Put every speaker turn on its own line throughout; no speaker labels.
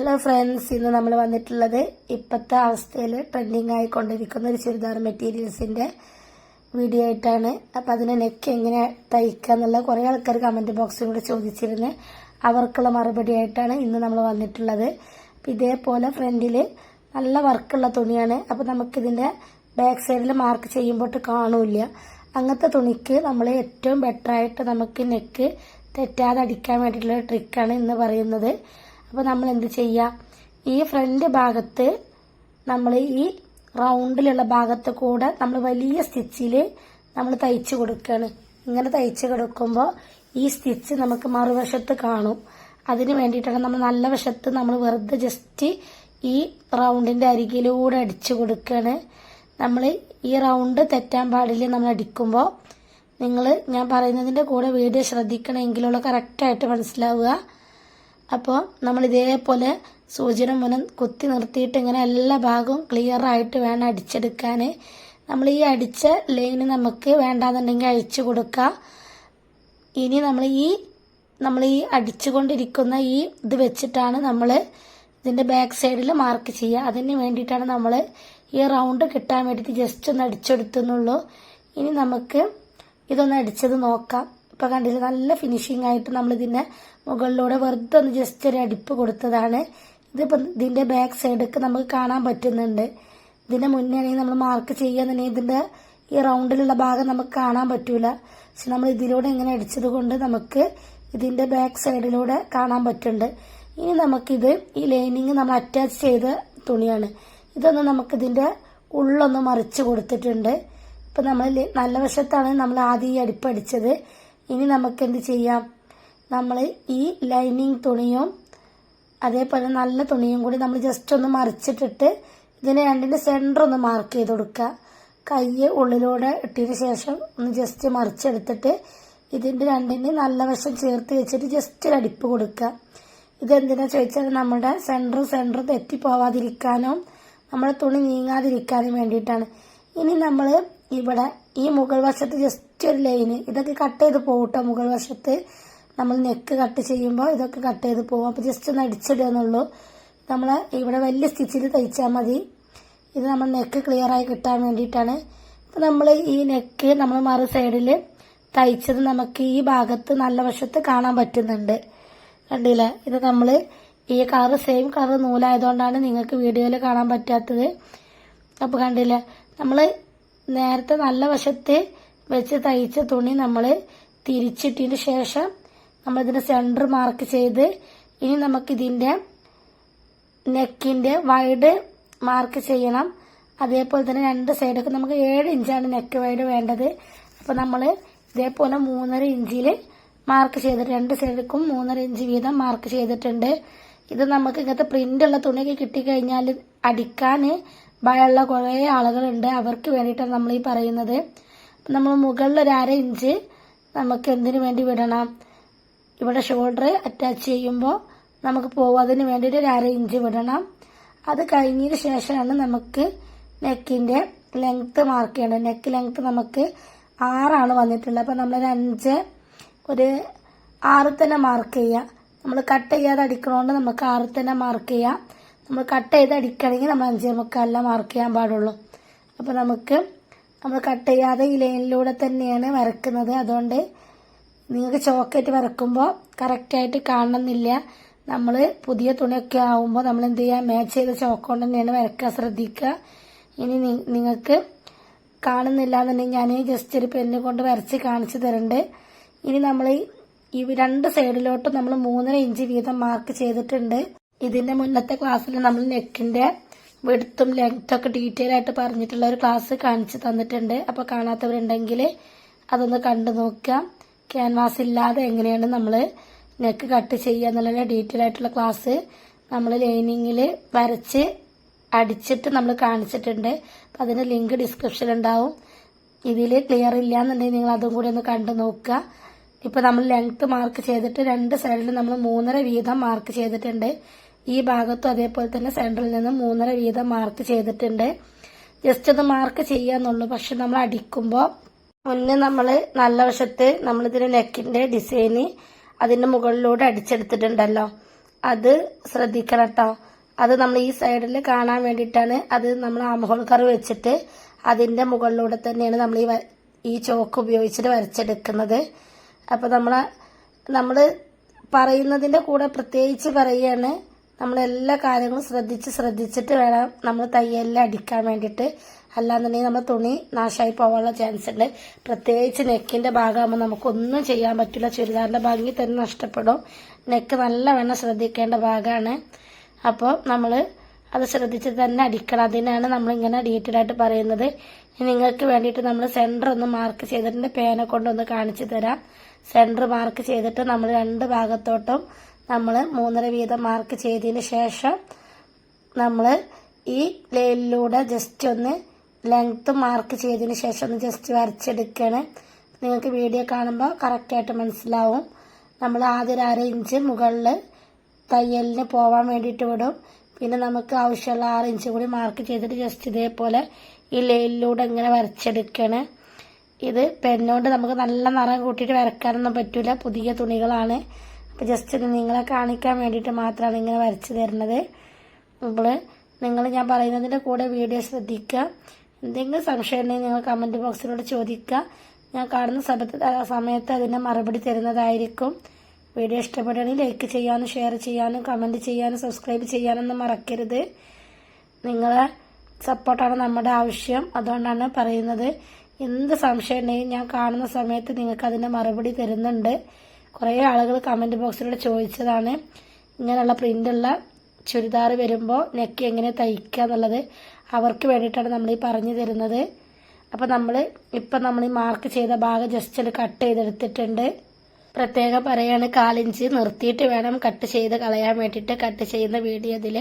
Hello friends ഇന്ന് നമ്മൾ വന്നിട്ടുള്ളത് ഇപ്പോഴത്തെ അവസ്ഥയിൽ ട്രെൻഡിങ് ആയിക്കൊണ്ടിരിക്കുന്ന ഒരു ചുരിദാർ മെറ്റീരിയൽസിന്റെ വീഡിയോ ആയിട്ടാണ്. അപ്പോൾ അതിനെ നെക്ക് എങ്ങനെ തയ്ക്കുക എന്നുള്ള കുറേ ആൾക്കാർ കമന്റ് ബോക്സിൽ കൂടെ ചോദിച്ചിരുന്നു. അവർക്കുള്ള മറുപടി ആയിട്ടാണ് ഇന്ന് നമ്മൾ വന്നിട്ടുള്ളത്. ഇതേപോലെ ഫ്രണ്ടിൽ നല്ല വർക്കുള്ള തുണിയാണ്. അപ്പോൾ നമുക്കിതിന്റെ ബാക്ക് സൈഡിൽ മാർക്ക് ചെയ്യുമ്പോൾ കാണില്ല. അങ്ങനത്തെ തുണിക്ക് നമ്മൾ ഏറ്റവും ബെറ്ററായിട്ട് നമുക്ക് നെക്ക് തെറ്റാതെ അടിക്കാൻ വേണ്ടിയിട്ടുള്ള ട്രിക്കാണ് ഇന്ന് പറയുന്നത്. അപ്പോൾ നമ്മൾ എന്ത് ചെയ്യുക ഈ ഫ്രണ്ട് ഭാഗത്ത് നമ്മൾ ഈ റൗണ്ടിലുള്ള ഭാഗത്ത് കൂടെ നമ്മൾ വലിയ സ്റ്റിച്ചിൽ നമ്മൾ തയ്ച്ചു കൊടുക്കുകയാണ് ഇങ്ങനെ തയ്ച്ചു കൊടുക്കുമ്പോൾ ഈ സ്റ്റിച്ച് നമുക്ക് മറുവശത്ത് കാണും. അതിന് വേണ്ടിയിട്ടാണ് നമ്മൾ നല്ല വശത്ത് നമ്മൾ വെറുതെ ജസ്റ്റ് ഈ റൗണ്ടിന്റെ അരികിലൂടെ അടിച്ചു കൊടുക്കുകയാണ് നമ്മൾ ഈ റൗണ്ട് തെറ്റാൻ പാടില്ല നമ്മൾ അടിക്കുമ്പോൾ നിങ്ങൾ ഞാൻ പറയുന്നതിന്റെ കൂടെ വീഡിയോ ശ്രദ്ധിക്കണമെങ്കിലുള്ള കറക്റ്റായിട്ട് മനസ്സിലാവുക. അപ്പോൾ നമ്മൾ ഇതേപോലെ സൂചന മുനം കുത്തി നിർത്തിയിട്ട് ഇങ്ങനെ എല്ലാ ഭാഗവും ക്ലിയർ ആയിട്ട് വേണം അടിച്ചെടുക്കാൻ നമ്മൾ ഈ അടിച്ച ലൈന് നമുക്ക് വേണ്ടാന്നുണ്ടെങ്കിൽ അഴിച്ചു കൊടുക്കുക ഇനി നമ്മൾ ഈ നമ്മൾ ഈ അടിച്ചുകൊണ്ടിരിക്കുന്ന ഈ ഇത് വെച്ചിട്ടാണ് നമ്മൾ ഇതിന്റെ ബാക്ക് സൈഡിൽ മാർക്ക് ചെയ്യുക. അതിന് വേണ്ടിയിട്ടാണ് നമ്മൾ ഈ റൗണ്ട് കിട്ടാൻ വേണ്ടിയിട്ട് ജസ്റ്റ് ഒന്ന് അടിച്ചെടുത്തുന്നുള്ളൂ. ഇനി നമുക്ക് ഇതൊന്ന് അടിച്ചത് നോക്കാം. ഇപ്പൊ കണ്ടില്ല നല്ല ഫിനിഷിംഗ് ആയിട്ട് നമ്മൾ ഇതിന്റെ മുകളിലൂടെ വെറുതെ ഒന്ന് ജസ്റ്റ് ഒരു അടിപ്പ് കൊടുത്തതാണ്. ഇതിപ്പോ ഇതിന്റെ ബാക്ക് സൈഡൊക്കെ നമുക്ക് കാണാൻ പറ്റുന്നുണ്ട്. ഇതിന്റെ മുന്നേ ആണെങ്കിൽ നമ്മൾ മാർക്ക് ചെയ്യാന്നുണ്ടെങ്കിൽ ഇതിന്റെ ഈ റൗണ്ടിലുള്ള ഭാഗം നമുക്ക് കാണാൻ പറ്റൂല. പക്ഷെ നമ്മൾ ഇതിലൂടെ ഇങ്ങനെ അടിച്ചത് കൊണ്ട് നമുക്ക് ഇതിന്റെ ബാക്ക് സൈഡിലൂടെ കാണാൻ പറ്റുന്നുണ്ട്. ഇനി നമുക്കിത് ഈ ലൈനിങ് നമ്മൾ അറ്റാച്ച് ചെയ്ത തുണിയാണ്. ഇതൊന്ന് നമുക്ക് ഇതിന്റെ ഉള്ളൊന്ന് മറിച്ച് കൊടുത്തിട്ടുണ്ട്. ഇപ്പൊ നമ്മൾ നല്ല വശത്താണ് നമ്മൾ ആദ്യം ഈ അടിപ്പടിച്ചത് ഇനി നമുക്ക് എന്ത് ചെയ്യാം? നമ്മൾ ഈ ലൈനിങ് തുണിയും അതേപോലെ നല്ല തുണിയും കൂടി നമ്മൾ ജസ്റ്റ് ഒന്ന് മറിച്ചിട്ടിട്ട് ഇതിനെ രണ്ടിന്റെ സെന്റർ ഒന്ന് മാർക്ക് ചെയ്ത് കൊടുക്കുക. കൈ ഉള്ളിലൂടെ ഇട്ടതിന് ശേഷം ഒന്ന് ജസ്റ്റ് മറിച്ചെടുത്തിട്ട് ഇതിന്റെ രണ്ടിന് നല്ല വശം ചേർത്ത് വെച്ചിട്ട് ജസ്റ്റ് ഒരു അടിപ്പ് കൊടുക്കുക. ഇതെന്തിനാ ചോദിച്ചാൽ നമ്മുടെ സെന്റർ സെന്റർ തെറ്റിപ്പോവാതിരിക്കാനും നമ്മുടെ തുണി നീങ്ങാതിരിക്കാനും വേണ്ടിയിട്ടാണ്. ഇനി നമ്മൾ ഇവിടെ ഈ മുകൾ വശത്ത് ജസ്റ്റ് ഒരു ലൈന് ഇതൊക്കെ കട്ട് ചെയ്ത് പോകട്ടോ മുകൾ വശത്ത്? നമ്മൾ നെക്ക് കട്ട് ചെയ്യുമ്പോൾ ഇതൊക്കെ കട്ട് ചെയ്ത് പോകും അപ്പോൾ ജസ്റ്റ് ഒന്ന് അടിച്ചിടുക എന്നുള്ളൂ. നമ്മൾ ഇവിടെ വലിയ സ്റ്റിച്ചിൽ തയ്ച്ചാൽ മതി. ഇത് നമ്മൾ നെക്ക് ക്ലിയർ ആയി കിട്ടാൻ വേണ്ടിയിട്ടാണ്. ഇപ്പം നമ്മൾ ഈ നെക്ക് നമ്മൾ മറു സൈഡിൽ തയ്ച്ചത് നമുക്ക് ഈ ഭാഗത്ത് നല്ല വശത്ത് കാണാൻ പറ്റുന്നുണ്ട്. കണ്ടില്ലേ? ഇത് നമ്മൾ ഈ കളറ് സെയിം കളർ നൂലായതുകൊണ്ടാണ് നിങ്ങൾക്ക് വീഡിയോയിൽ കാണാൻ പറ്റാത്തത്. അപ്പോൾ കണ്ടില്ലേ? നമ്മൾ നേരത്തെ നല്ല വശത്ത് വെച്ച് തയ്ച്ച തുണി നമ്മൾ തിരിച്ചിട്ടതിന് ശേഷം നമ്മൾ ഇതിന്റെ സെന്റർ മാർക്ക് ചെയ്ത് ഇനി നമുക്കിതിന്റെ നെക്കിന്റെ വൈഡ് മാർക്ക് ചെയ്യണം. അതേപോലെ തന്നെ രണ്ട് സൈഡൊക്കെ നമുക്ക് ഏഴ് ഇഞ്ചാണ് നെക്ക് വൈഡ് വേണ്ടത്. അപ്പോൾ നമ്മൾ ഇതേപോലെ മൂന്നര ഇഞ്ചിൽ മാർക്ക് ചെയ്തിട്ട് രണ്ട് സൈഡിലേക്കും മൂന്നര ഇഞ്ച് വീതം മാർക്ക് ചെയ്തിട്ടുണ്ട്. ഇത് നമുക്ക് ഇങ്ങനത്തെ പ്രിന്റ് ഉള്ള തുണിയൊക്കെ കിട്ടിക്കഴിഞ്ഞാൽ അടിക്കാൻ ഭയമുള്ള കുറേ ആളുകളുണ്ട്. അവർക്ക് വേണ്ടിയിട്ടാണ് നമ്മൾ ഈ പറയുന്നത്. നമ്മൾ മുകളിൽ ഒരു അര ഇഞ്ച് നമുക്ക് എന്തിനു വേണ്ടി വിടണം? ഇവിടെ ഷോൾഡർ അറ്റാച്ച് ചെയ്യുമ്പോൾ നമുക്ക് പോവാതിന് വേണ്ടിയിട്ട് ഒരു അര ഇഞ്ച് വിടണം. അത് കഴിഞ്ഞതിന് ശേഷമാണ് നമുക്ക് നെക്കിന്റെ ലെങ്ത്ത് മാർക്ക് ചെയ്യേണ്ടത്. നെക്ക് ലെങ്ത്ത് നമുക്ക് ആറാണ് വന്നിട്ടുള്ളത്. അപ്പം നമ്മളൊരു അഞ്ച് ഒരു ആറ് തന്നെ മാർക്ക് ചെയ്യുക നമ്മൾ കട്ട് ചെയ്യാതെ അടിക്കണോണ്ട് നമുക്ക് ആറ് തന്നെ മാർക്ക് ചെയ്യാം. നമ്മൾ കട്ട് ചെയ്ത് അടിക്കണമെങ്കിൽ നമ്മൾ അഞ്ചേ മുക്കാലില മാർക്ക് ചെയ്യാൻ പാടുള്ളൂ. അപ്പോൾ നമുക്ക് നമ്മൾ കട്ട് ചെയ്യാതെ ഈ ലൈനിലൂടെ തന്നെയാണ് വരക്കുന്നത്. അതുകൊണ്ട് നിങ്ങൾക്ക് ചോക്കറ്റ് വരക്കുമ്പോൾ കറക്റ്റായിട്ട് കാണണമെന്നില്ല. നമ്മൾ പുതിയ തുണിയൊക്കെ ആവുമ്പോൾ നമ്മൾ എന്ത് ചെയ്യുക മാച്ച് ചെയ്ത ചോക്ക് കൊണ്ട് തന്നെയാണ് വരക്കാൻ ശ്രദ്ധിക്കുക. ഇനി നിങ്ങൾക്ക് കാണുന്നില്ല എന്നുണ്ടെങ്കിൽ ഞാൻ ജസ്റ്റ് ഒരു പെണ്ണ് കൊണ്ട് വരച്ച് കാണിച്ചു തരുന്നുണ്ട് ഇനി നമ്മൾ ഈ രണ്ട് സൈഡിലോട്ടും നമ്മൾ മൂന്നര ഇഞ്ച് വീതം മാർക്ക് ചെയ്തിട്ടുണ്ട്. ഇതിന്റെ മുന്നത്തെ ക്ലാസ്സിൽ നമ്മൾ നെക്കിന്റെ വെടുത്തും ലെങ്ത്തും ഒക്കെ ഡീറ്റെയിൽ ആയിട്ട് പറഞ്ഞിട്ടുള്ള ഒരു ക്ലാസ് കാണിച്ചു തന്നിട്ടുണ്ട്. അപ്പോൾ കാണാത്തവരുണ്ടെങ്കിൽ അതൊന്ന് കണ്ടു നോക്കാം ക്യാൻവാസ് ഇല്ലാതെ എങ്ങനെയാണ് നമ്മൾ നെക്ക് കട്ട് ചെയ്യുക എന്നുള്ള ഡീറ്റെയിൽ ആയിട്ടുള്ള ക്ലാസ് നമ്മൾ ലൈനിങ്ങിൽ വരച്ച് അടിച്ചിട്ട് നമ്മൾ കാണിച്ചിട്ടുണ്ട്. അപ്പം അതിന്റെ ലിങ്ക് ഡിസ്ക്രിപ്ഷൻ ഉണ്ടാവും. ഇതിൽ ക്ലിയർ ഇല്ല എന്നുണ്ടെങ്കിൽ നിങ്ങൾ അതും കൂടി ഒന്ന് കണ്ടു നോക്കുക. ഇപ്പൊ നമ്മൾ ലെങ്ത് മാർക്ക് ചെയ്തിട്ട് രണ്ട് സൈഡിലും നമ്മൾ മൂന്നര വീതം മാർക്ക് ചെയ്തിട്ടുണ്ട്. ഈ ഭാഗത്തും അതേപോലെ തന്നെ സെന്ററിൽ നിന്ന് മൂന്നര വീതം മാർക്ക് ചെയ്തിട്ടുണ്ട്. ജസ്റ്റ് ഒന്ന് മാർക്ക് ചെയ്യാന്നുള്ളൂ. പക്ഷെ നമ്മൾ അടിക്കുമ്പോൾ മുന്നേ നമ്മൾ നല്ല വശത്ത് നമ്മളിതിന് നെക്കിന്റെ ഡിസൈന് അതിന്റെ മുകളിലൂടെ അടിച്ചെടുത്തിട്ടുണ്ടല്ലോ. അത് ശ്രദ്ധിക്കണം കേട്ടോ അത് നമ്മൾ ഈ സൈഡിൽ കാണാൻ വേണ്ടിയിട്ടാണ് അത് നമ്മൾ ആമഹോൾ കറി വെച്ചിട്ട് അതിന്റെ മുകളിലൂടെ തന്നെയാണ് നമ്മൾ ഈ ഈ ചോക്ക് ഉപയോഗിച്ചിട്ട് വരച്ചെടുക്കുന്നത്. അപ്പോൾ നമ്മൾ നമ്മൾ പറയുന്നതിന്റെ കൂടെ പ്രത്യേകിച്ച് പറയുകയാണ് നമ്മൾ എല്ലാ കാര്യങ്ങളും ശ്രദ്ധിച്ച് ശ്രദ്ധിച്ചിട്ട് വേണം നമ്മൾ തയ്യലിൽ അടിക്കാൻ വേണ്ടിയിട്ട്. അല്ലാന്നുണ്ടെങ്കിൽ നമ്മൾ തുണി നാശമായി പോകാനുള്ള ചാൻസ് ഉണ്ട്. പ്രത്യേകിച്ച് നെക്കിന്റെ ഭാഗമാകുമ്പോൾ നമുക്കൊന്നും ചെയ്യാൻ പറ്റില്ല. ചുരിദാറിന്റെ ഭംഗി തന്നെ നഷ്ടപ്പെടും. നെക്ക് നല്ലവണ്ണം ശ്രദ്ധിക്കേണ്ട ഭാഗമാണ്. അപ്പോൾ നമ്മൾ അത് ശ്രദ്ധിച്ച് തന്നെ അടിക്കണം. അതിനാണ് നമ്മളിങ്ങനെ ഡീറ്റെയിൽ ആയിട്ട് പറയുന്നത്. നിങ്ങൾക്ക് വേണ്ടിയിട്ട് നമ്മൾ സെന്റർ ഒന്ന് മാർക്ക് ചെയ്തിട്ടുണ്ട് പേന കൊണ്ടൊന്ന് കാണിച്ചു തരാം. സെന്റർ മാർക്ക് ചെയ്തിട്ട് നമ്മൾ രണ്ട് ഭാഗത്തോട്ടും നമ്മൾ മൂന്നര വീതം മാർക്ക് ചെയ്തതിന് ശേഷം നമ്മൾ ഈ ലൈനിലൂടെ ജസ്റ്റ് ഒന്ന് ലെങ്ത്ത് മാർക്ക് ചെയ്തതിന് ശേഷം ഒന്ന് ജസ്റ്റ് വരച്ചെടുക്കുകയാണ് നിങ്ങൾക്ക് വീഡിയോ കാണുമ്പോൾ കറക്റ്റായിട്ട് മനസ്സിലാവും. നമ്മൾ ആദ്യം അര ഇഞ്ച് മുകളിൽ തയ്യലിന് പോവാൻ വേണ്ടിയിട്ട് വിടും. പിന്നെ നമുക്ക് ആവശ്യമുള്ള ആറ് ഇഞ്ച് കൂടി മാർക്ക് ചെയ്തിട്ട് ജസ്റ്റ് ഇതേപോലെ ഈ ലൈനിലൂടെ ഇങ്ങനെ വരച്ചെടുക്കണം. ഇത് പെണ്ണുകൊണ്ട് നമുക്ക് നല്ല നിറം കൂട്ടിയിട്ട് വരക്കാനൊന്നും പറ്റില്ല പുതിയ തുണികളാണ്. അപ്പോൾ ജസ്റ്റ് ഇത് നിങ്ങളെ കാണിക്കാൻ വേണ്ടിയിട്ട് മാത്രമാണ് ഇങ്ങനെ വരച്ച് തരുന്നത്. അപ്പോൾ നിങ്ങൾ ഞാൻ പറയുന്നതിന്റെ കൂടെ വീഡിയോ ശ്രദ്ധിക്കുക. എന്തെങ്കിലും സംശയം ഉണ്ടെങ്കിൽ നിങ്ങൾ കമന്റ് ബോക്സിലൂടെ ചോദിക്കുക. ഞാൻ കാണുന്ന സമയത്ത് സമയത്ത് അതിന്റെ മറുപടി തരുന്നതായിരിക്കും. വീഡിയോ ഇഷ്ടപ്പെടുകയാണെങ്കിൽ ലൈക്ക് ചെയ്യാനും ഷെയർ ചെയ്യാനും കമന്റ് ചെയ്യാനും സബ്സ്ക്രൈബ് ചെയ്യാനൊന്നും മറക്കരുത്. നിങ്ങളെ സപ്പോർട്ടാണ് നമ്മുടെ ആവശ്യം. അതുകൊണ്ടാണ് പറയുന്നത്. എന്ത് സംശയം ഉണ്ടെങ്കിൽ ഞാൻ കാണുന്ന സമയത്ത് നിങ്ങൾക്ക് അതിന്റെ മറുപടി തരുന്നുണ്ട്. കുറേ ആളുകൾ കമന്റ് ബോക്സിലൂടെ ചോദിച്ചതാണ്. ഇങ്ങനെയുള്ള പ്രിന്റുള്ള ചുരിദാർ വരുമ്പോൾ നെക്ക് എങ്ങനെ തയ്ക്കുക എന്നുള്ളത് അവർക്ക് വേണ്ടിയിട്ടാണ് നമ്മൾ ഈ പറഞ്ഞു തരുന്നത്. അപ്പോൾ നമ്മൾ ഇപ്പം നമ്മൾ ഈ മാർക്ക് ചെയ്ത ഭാഗം ജസ്റ്റ് ഒന്ന് കട്ട് ചെയ്തെടുത്തിട്ടുണ്ട്. പ്രത്യേകം പറയാണ് കാലിഞ്ച് നിർത്തിയിട്ട് വേണം കട്ട് ചെയ്ത് കളയാൻ വേണ്ടിയിട്ട്. കട്ട് ചെയ്യുന്ന വീഡിയോ ഇതിൽ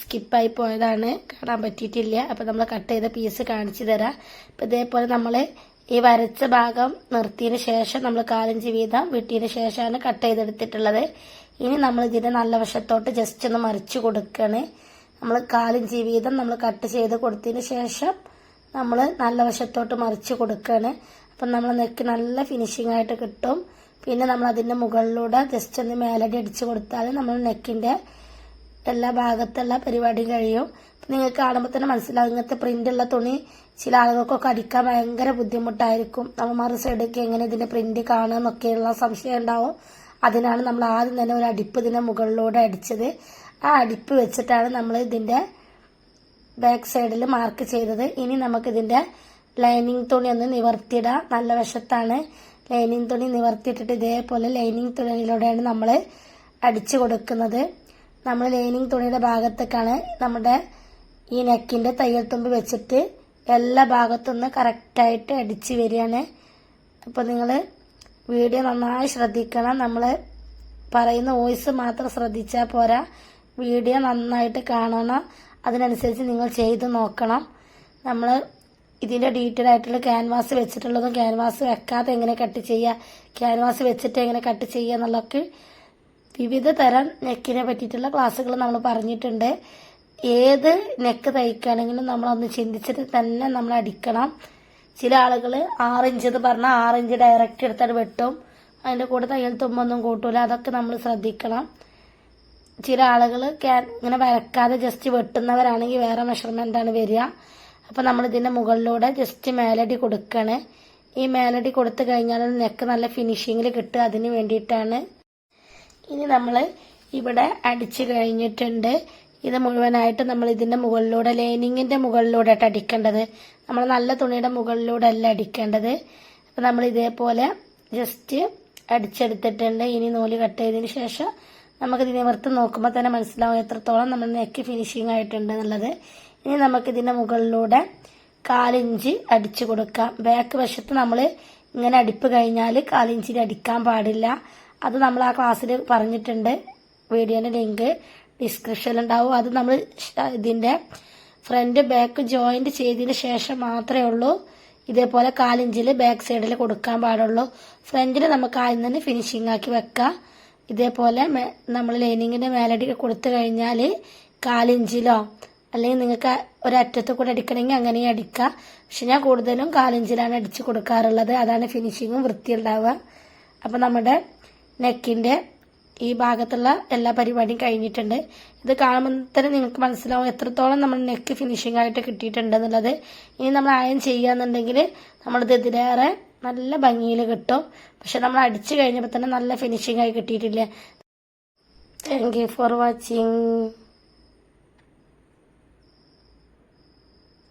സ്കിപ്പായി പോയതാണ്. കാണാൻ പറ്റിയിട്ടില്ല. അപ്പോൾ നമ്മൾ കട്ട് ചെയ്ത പീസ് കാണിച്ചു തരാം. അപ്പോൾ ഇതേപോലെ നമ്മൾ ഈ വരച്ച ഭാഗം നിർത്തിയതിന് ശേഷം നമ്മൾ കാലിഞ്ച് വീതം വെട്ടിയതിന് ശേഷമാണ് കട്ട് ചെയ്തെടുത്തിട്ടുള്ളത്. ഇനി നമ്മൾ ഇതിന്റെ നല്ല വശത്തോട്ട് ജസ്റ്റ് ഒന്ന് മറിച്ച് കൊടുക്കണേ. നമ്മൾ കാലിഞ്ച് വീതം നമ്മൾ കട്ട് ചെയ്ത് കൊടുത്തതിന് ശേഷം നമ്മൾ നല്ല വശത്തോട്ട് മറിച്ച് കൊടുക്കുകയാണ് അപ്പം നമ്മൾ നെക്ക് നല്ല ഫിനിഷിംഗ് ആയിട്ട് കിട്ടും. പിന്നെ നമ്മൾ അതിന്റെ മുകളിലൂടെ ജസ്റ്റ് ഒന്ന് മേലടി അടിച്ച് കൊടുത്താൽ നമ്മൾ നെക്കിന്റെ എല്ലാ ഭാഗത്തുള്ള പരിപാടിയും കഴിയും. നിങ്ങൾക്ക് കാണുമ്പോൾ തന്നെ മനസ്സിലാവും. ഇങ്ങനത്തെ ഉള്ള തുണി ചില ആളുകൾക്കൊക്കെ അടിക്കാൻ ഭയങ്കര ബുദ്ധിമുട്ടായിരിക്കും. നമ്മൾ മറു സൈഡൊക്കെ എങ്ങനെ ഇതിന്റെ പ്രിന്റ് കാണുമെന്നൊക്കെയുള്ള സംശയം ഉണ്ടാവും. അതിനാണ് നമ്മൾ ആദ്യം തന്നെ ഒരു അടിപ്പ് ഇതിന്റെ മുകളിലൂടെ അടിച്ചത്. ആ അടിപ്പ് വെച്ചിട്ടാണ് നമ്മൾ ഇതിന്റെ ബാക്ക് സൈഡിൽ മാർക്ക് ചെയ്തത്. ഇനി ഇതിന്റെ ലൈനിങ് തുണി ഒന്ന് നിവർത്തിയിടാം. നല്ല വശത്താണ് ലൈനിങ് തുണി നിവർത്തിയിട്ടിട്ട് ഇതേപോലെ ലൈനിങ് തുണിയിലൂടെയാണ് നമ്മൾ അടിച്ചു കൊടുക്കുന്നത്. നമ്മൾ ലൈനിങ് തുണിയുടെ ഭാഗത്തേക്കാണ് നമ്മുടെ ഈ നെക്കിന്റെ തയ്യൽ തുമ്പ് വെച്ചിട്ട് എല്ലാ ഭാഗത്തുനിന്ന് കറക്റ്റായിട്ട് അടിച്ച് വരികയാണ്. അപ്പോൾ നിങ്ങൾ വീഡിയോ നന്നായി ശ്രദ്ധിക്കണം. നമ്മൾ പറയുന്ന വോയിസ് മാത്രം ശ്രദ്ധിച്ചാൽ പോരാ. വീഡിയോ നന്നായിട്ട് കാണണം. അതിനനുസരിച്ച് നിങ്ങൾ ചെയ്ത് നോക്കണം. നമ്മൾ ഇതിന്റെ ഡീറ്റെയിൽ ആയിട്ടുള്ള ക്യാൻവാസ് വെച്ചിട്ടുള്ളതും ക്യാൻവാസ് വെക്കാതെ എങ്ങനെ കട്ട് ചെയ്യുക ക്യാൻവാസ് വെച്ചിട്ട് എങ്ങനെ കട്ട് ചെയ്യുക എന്നുള്ളതൊക്കെ വിവിധ തരം നെക്കിനെ പറ്റിയിട്ടുള്ള ക്ലാസ്സുകൾ നമ്മൾ പറഞ്ഞിട്ടുണ്ട്. ഏത് നെക്ക് തയ്ക്കുകയാണെങ്കിലും നമ്മളൊന്ന് ചിന്തിച്ചിട്ട് തന്നെ നമ്മൾ അടിക്കണം. ചില ആളുകൾ ആറിഞ്ച് എന്ന് പറഞ്ഞാൽ ആറിഞ്ച് ഡയറക്റ്റ് എടുത്തിട്ട് വെട്ടും. അതിന്റെ കൂടെ തയ്യൽ തുമ്പൊന്നും കൂട്ടൂല. അതൊക്കെ നമ്മൾ ശ്രദ്ധിക്കണം. ചില ആളുകൾ ഇങ്ങനെ വരക്കാതെ ജസ്റ്റ് വെട്ടുന്നവരാണെങ്കിൽ വേറെ മെഷർമെന്റ് ആണ് വരിക. അപ്പോൾ നമ്മൾ ഇതിന്റെ മുകളിലൂടെ ജസ്റ്റ് മേലടി കൊടുക്കണേ. ഈ മേലടി കൊടുത്തു കഴിഞ്ഞാൽ നെക്ക് നല്ല ഫിനിഷിങ്ങിൽ കിട്ടുക. അതിന് വേണ്ടിയിട്ടാണ് ഇനി നമ്മൾ ഇവിടെ അടിച്ചു കഴിഞ്ഞിട്ടുണ്ട്. ഇത് മുഴുവനായിട്ട് നമ്മൾ ഇതിന്റെ മുകളിലൂടെ ലൈനിങ്ങിന്റെ മുകളിലൂടെ ആയിട്ട് അടിക്കേണ്ടത്. നമ്മൾ നല്ല തുണിയുടെ മുകളിലൂടെ അല്ല അടിക്കേണ്ടത്. അപ്പം നമ്മൾ ഇതേപോലെ ജസ്റ്റ് അടിച്ചെടുത്തിട്ടുണ്ട്. ഇനി നൂൽ കട്ട് ചെയ്തതിന് ശേഷം നമുക്കിത് നിവർത്ത് നോക്കുമ്പോൾ തന്നെ മനസ്സിലാവും എത്രത്തോളം നമ്മൾ നെക്ക് ഫിനിഷിംഗ് ആയിട്ടുണ്ട് എന്നുള്ളത്. ഇനി നമുക്കിതിന്റെ മുകളിലൂടെ കാലിഞ്ച് അടിച്ചു കൊടുക്കാം. ബാക്ക് വശത്ത് നമ്മൾ ഇങ്ങനെ അടിപ്പ് കഴിഞ്ഞാൽ കാലിഞ്ചിൽ അടിക്കാൻ പാടില്ല. അത് നമ്മൾ ആ ക്ലാസ്സിൽ പറഞ്ഞിട്ടുണ്ട്. വീഡിയോന്റെ ലിങ്ക് ഡിസ്ക്രിപ്ഷനിൽ ഉണ്ടാവും അത് നമ്മൾ ഇതിന്റെ ഫ്രണ്ട് ബാക്ക് ജോയിന്റ് ചെയ്തതിന് ശേഷം മാത്രമേ ഉള്ളൂ. ഇതേപോലെ കാലിഞ്ചിൽ ബാക്ക് സൈഡിൽ കൊടുക്കാൻ പാടുള്ളൂ. ഫ്രണ്ടിൽ നമുക്ക് ആദ്യം തന്നെ ഫിനിഷിംഗ് ആക്കി വെക്കാം. ഇതേപോലെ നമ്മൾ ലൈനിങ്ങിന്റെ മേലടി കൊടുത്തു കഴിഞ്ഞാൽ കാലിഞ്ചിലോ അല്ലെങ്കിൽ നിങ്ങൾക്ക് ഒരറ്റത്ത് കൂടെ അടിക്കണമെങ്കിൽ അങ്ങനെയും അടിക്കാം. പക്ഷെ ഞാൻ കൂടുതലും കാലിഞ്ചിലാണ് അടിച്ച് കൊടുക്കാറുള്ളത്. അതാണ് ഫിനിഷിങ്ങും വൃത്തിയുണ്ടാവുക. അപ്പം നമ്മുടെ നെക്കിന്റെ ഈ ഭാഗത്തുള്ള എല്ലാ പരിപാടിയും കഴിഞ്ഞിട്ടുണ്ട്. ഇത് കാണുമ്പോൾ തന്നെ നിങ്ങൾക്ക് മനസ്സിലാവും എത്രത്തോളം നമ്മൾ നെക്ക് ഫിനിഷിംഗ് ആയിട്ട് കിട്ടിയിട്ടുണ്ട് എന്നുള്ളത്. ഇനി നമ്മൾ അയൺ ചെയ്യുകയെന്നുണ്ടെങ്കിൽ നമ്മളിത് ഇതിലേറെ നല്ല ഭംഗിയിൽ കിട്ടും. പക്ഷെ നമ്മൾ അടിച്ചു കഴിഞ്ഞപ്പോൾ തന്നെ നല്ല ഫിനിഷിംഗ് ആയി കിട്ടിയിട്ടില്ലേ. Thank you for watching